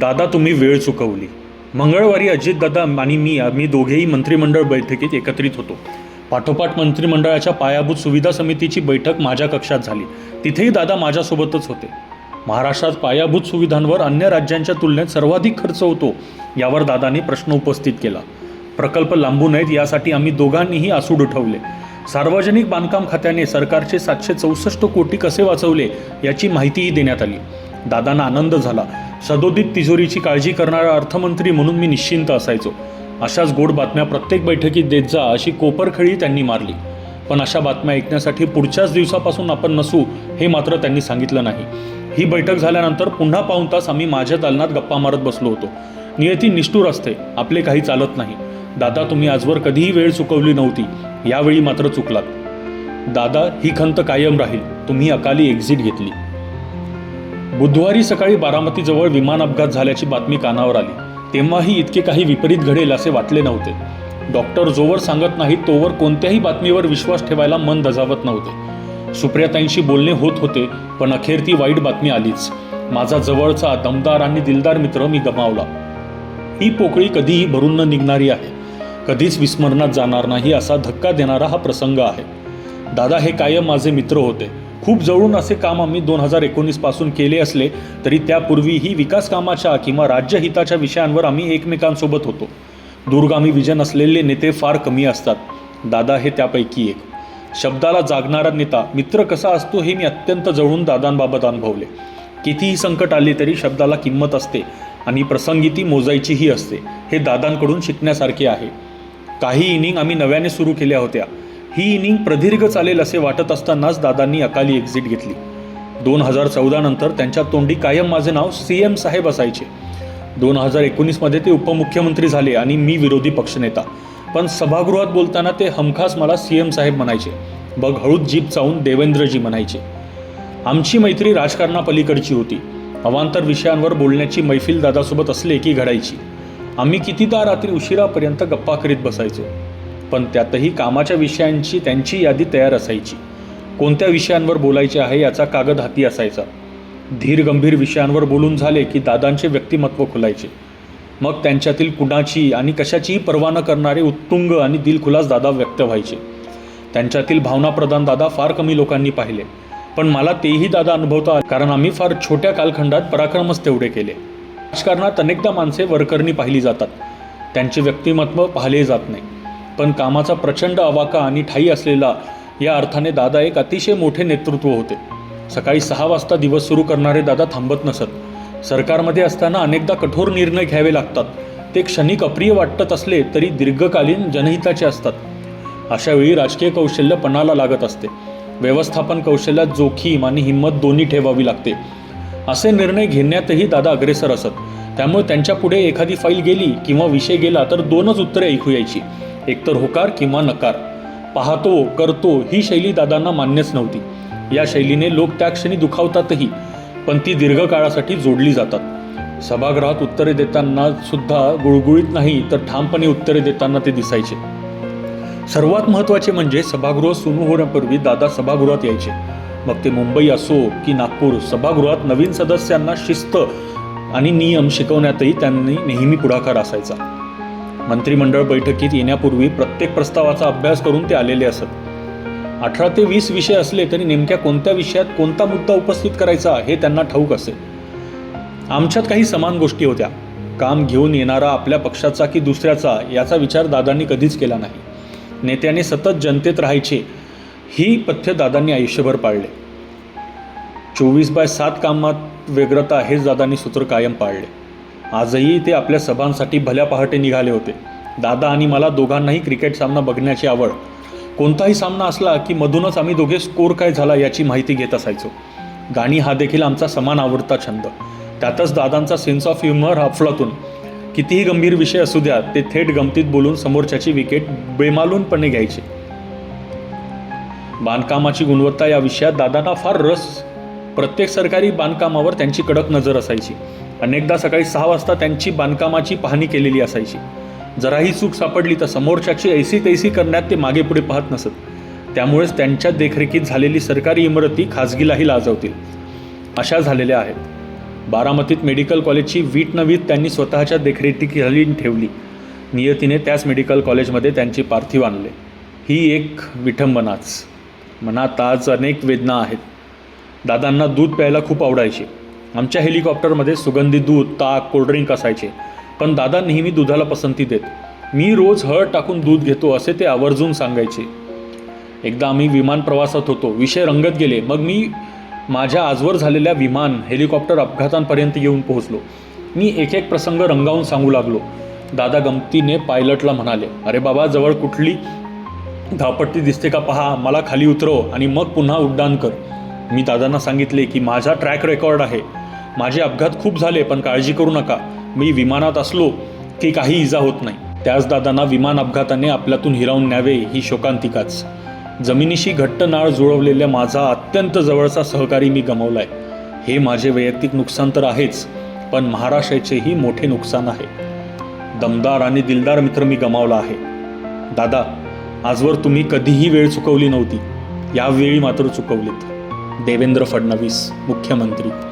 दादा तुम्ही वेळ चुकवली. मंगळवारी अजितदादा आणि मी आम्ही दोघेही मंत्रिमंडळ बैठकीत एकत्रित होतो. पाठोपाठ मंत्रिमंडळाच्या पायाभूत सुविधा समितीची बैठक माझ्या कक्षात झाली. तिथेही दादा माझ्यासोबतच होते. महाराष्ट्रात पायाभूत सुविधांवर अन्य राज्यांच्या तुलनेत सर्वाधिक खर्च होतो यावर दादांनी प्रश्न उपस्थित केला. प्रकल्प लांबू नयेत यासाठी आम्ही दोघांनीही आसूड उठवले सार्वजनिक बांधकाम खात्याने सरकारचे सातशे चौसष्ट कोटी कसे वाचवले याची माहितीही देण्यात आली. दादांना आनंद झाला. सदोदित तिजोरीची काळजी करणारा अर्थमंत्री म्हणून मी निश्चिंत असायचो. अशाच गोड बातम्या प्रत्येक बैठकीत देत जा अशी कोपरखळी त्यांनी मारली. पण अशा बातम्या ऐकण्यासाठी पुढच्याच दिवसापासून आपण नसू हे मात्र त्यांनी सांगितलं नाही. ही बैठक झाल्यानंतर पुन्हा पाऊण तास आम्ही माझ्या दालनात गप्पा मारत बसलो होतो. नियती निष्ठूर असते आपले काही चालत नाही. दादा तुम्ही आजवर कधीही वेळ चुकवली नव्हती. यावेळी मात्र चुकलात. दादा ही खंत कायम राहील. तुम्ही अकाली एक्झिट घेतली. बुधवारी सकाळी बारामतीजवळ विमान अपघात झाल्याची बातमी कानावर आली. तेव्हाही इतके काही विपरीत घडेल असे वाटले नव्हते. डॉक्टर जोवर सांगत नाही तोवर कोणत्याही बातमीवर विश्वास ठेवायला मन दजावत नव्हते. सुप्रियाताईंशी बोलणे होत होते पण अखेर ती वाईट बातमी आलीच. माझा जवळचा दमदार आणि दिलदार मित्र मी गमावला. ही पोकळी कधीही भरून न निघणारी आहे. कधीच विस्मरणात जाणार नाही असा धक्का देणारा हा प्रसंग आहे. दादा हे कायम माझे मित्र होते. खूप जवळून असे काम आम्ही दोन हजार एकोणीसपासून केले असले तरी त्यापूर्वीही विकास कामाच्या किंवा राज्यहिताच्या विषयांवर आम्ही एकमेकांसोबत होतो. दूरगामी विजन असलेले नेते फार कमी असतात. दादा हे त्यापैकी एक. शब्दाला जागणारा नेता मित्र कसा असतो हे मी अत्यंत जवळून दादांबाबत अनुभवले. कितीही संकट आले तरी शब्दाला किंमत असते आणि प्रसंगी ती मोजायचीही असते. हे दादांकडून शिकण्यासारखे आहे. काही इनिंग आम्ही नव्याने सुरू केल्या होत्या. ही इनिंग प्रदीर्घ चालेल असे वाटत असतानाच दादांनी अकाली एक्झिट घेतली. दोन हजार चौदा नंतर त्यांच्या तोंडी कायम माझे नाव सी एम साहेब असायचे. दोन हजार एकोणीसमध्ये ते उपमुख्यमंत्री झाले आणि मी विरोधी पक्षनेता. पण सभागृहात बोलताना ते हमखास मला सी एम साहेब म्हणायचे. बघ हळूच जीप चावून देवेंद्रजी म्हणायचे. आमची मैत्री राजकारणापलीकडची होती. अवांतर विषयांवर बोलण्याची मैफिल दादासोबत असले की घडायची. आम्ही कितीदा रात्री उशिरापर्यंत गप्पा करीत बसायचो. पण त्यातही कामाच्या विषयांची त्यांची यादी तयार असायची. कोणत्या विषयांवर बोलायचे आहे याचा कागद हाती असायचा. धीर गंभीर विषयांवर बोलून झाले की दादांचे व्यक्तिमत्व खुलायचे. मग त्यांच्यातील कुणाची आणि कशाचीही पर्वा न करणारे उत्तुंग आणि दिलखुलास दादा व्यक्त व्हायचे. त्यांच्यातील भावनाप्रधान दादा फार कमी लोकांनी पाहिले. पण मला तेही दादा अनुभवता कारण आम्ही फार छोट्या कालखंडात पराक्रमच तेवढे केले. राजकारणात अनेकदा माणसे वरकरणी पाहिली जातात. त्यांचे व्यक्तिमत्व पाहिले जात नाही. पण कामाचा प्रचंड अवाका आणि ठाई असलेला या अर्थाने दादा एक अतिशय मोठे नेतृत्व होते. सकाळी सहा वाजता दिवस सुरू करणारे दादा थांबत नसत. सरकारमध्ये असताना अनेकदा कठोर निर्णय घ्यावे लागतात. ते क्षणिक अप्रिय वाटत असले तरी दीर्घकालीन जनहिताचे असतात. अशावेळी राजकीय कौशल्य पणाला लागत असते. व्यवस्थापन कौशल्यात जोखीम आणि हिंमत दोन्ही ठेवावी लागते. असे निर्णय घेण्यातही दादा अग्रेसर असत. त्यामुळे त्यांच्या पुढे एखादी फाईल गेली किंवा विषय गेला तर दोनच उत्तरे ऐकू यायची. एकतर होकार किंवा नकार. पाहतो करतो ही शैली दादांना मान्यच नव्हती. या शैलीने लोक त्या क्षणी दुखावतातही पण ती दीर्घकाळासाठी जोडली जातात. सभागृहात उत्तरे देताना सुद्धा गुळगुळीत नाही तर ठामपणे उत्तरे देताना ते दिसायचे. सर्वात महत्त्वाचे म्हणजे सभागृह सुरू होण्यापूर्वी दादा सभागृहात यायचे. मग ते मुंबई असो की नागपूर सभागृहात नवीन सदस्यांना शिस्त आणि नियम शिकवण्यातही त्यांनी नेहमी पुढाकार असायचा. मंत्रिमंडळ बैठकीत येण्यापूर्वी प्रत्येक प्रस्तावाचा अभ्यास करून ते आलेले असत. अठरा ते वीस विषय असले तरी नेमक्या कोणत्या विषयात कोणता मुद्दा उपस्थित करायचा हे त्यांना ठाऊक असे. आमच्यात काही समान गोष्टी होत्या. काम घेऊन येणारा आपल्या पक्षाचा की दुसऱ्याचा याचा विचार दादांनी कधीच केला नाही. नेत्याने सतत जनतेत राहायचे ही पथ्य दादांनी आयुष्यभर पाळले. चोवीस बाय सात कामात व्यग्रता हेच दादांनी सूत्र कायम पाळले. आजही ते आपल्या सभांसाठी भल्या पहाटे निघाले होते. दादा आणि मला दोघांनाही क्रिकेट सामना बघण्याची आवड. कोणताही सामना असला की मधूनच आम्ही दोघे स्कोर काय झाला याची माहिती घेत असायचो. गाणी हा देखील आमचा समान आवडता छंद. त्यातच दादांचा सेन्स ऑफ ह्युमर अफलातून कितीही गंभीर विषय असू द्या ते थेट गमतीत बोलून समोरच्याची विकेट बेमालूनपणे घ्यायचे. बांधकामाची गुणवत्ता या विषयात दादांना फार रस प्रत्येक सरकारी बांधकामावर त्यांची कडक नजर असायची. अनेकदा सकाळी सहा वाजता त्यांची बांधकामाची पाहणी केलेली असायची. जराही चूक सापडली तर समोरच्याची ऐसी तैसी करण्यात ते मागे पुढे पाहत नसत. त्यामुळेच त्यांच्या देखरेखीत झालेली सरकारी इमारती खाजगीलाही लाजवतील. अशा झालेल्या आहेत. बारामतीत मेडिकल कॉलेजची वीट नवीत त्यांनी स्वतःच्या देखरेखीखाली ठेवली. नियतीने त्याच मेडिकल कॉलेजमध्ये त्यांचे पार्थिव आणले. ही एक विठंबनाच. मनात आज अनेक वेदना आहेत. दादांना दूध प्यायला खूप आवडायचे. आमच्या हेलिकॉप्टरमध्ये सुगंधी दूध ताक कोल्ड्रिंक असायचे. पण दादा नेहमी दुधाला पसंती देत. मी रोज हळद टाकून दूध घेतो असे ते आवर्जून सांगायचे. एकदा आम्ही विमान प्रवासात होतो. विषय रंगत गेले. मग मी माझ्या आजवर झालेल्या विमान हेलिकॉप्टर अपघातांपर्यंत येऊन पोहोचलो. मी एक एक प्रसंग रंगावून सांगू लागलो. दादा गमतीने पायलटला म्हणाले अरे बाबा जवळ कुठली धावपट्टी दिसते का? पहा मला खाली उतरव आणि मग पुन्हा उड्डाण कर. मी दादांना सांगितले की माझा ट्रॅक रेकॉर्ड आहे. माझे अपघात खूप झाले पण काळजी करू नका. मी विमानात असलो की काही इजा होत नाही. त्याच दादांना विमान अपघाताने आपल्यातून हिरावून न्यावे ही शोकांतिकाच. जमिनीशी घट्ट नाळ जुळवलेल्या माझा अत्यंत जवळचा सहकारी मी गमावलाय. हे माझे वैयक्तिक नुकसान तर आहेच पण महाराष्ट्राचेही मोठे नुकसान आहे. दमदार आणि दिलदार मित्र मी गमावला आहे. दादा आजवर तुम्ही कधीही वेळ चुकवली नव्हती. यावेळी मात्र चुकवलीत. देवेंद्र फडणवीस मुख्यमंत्री.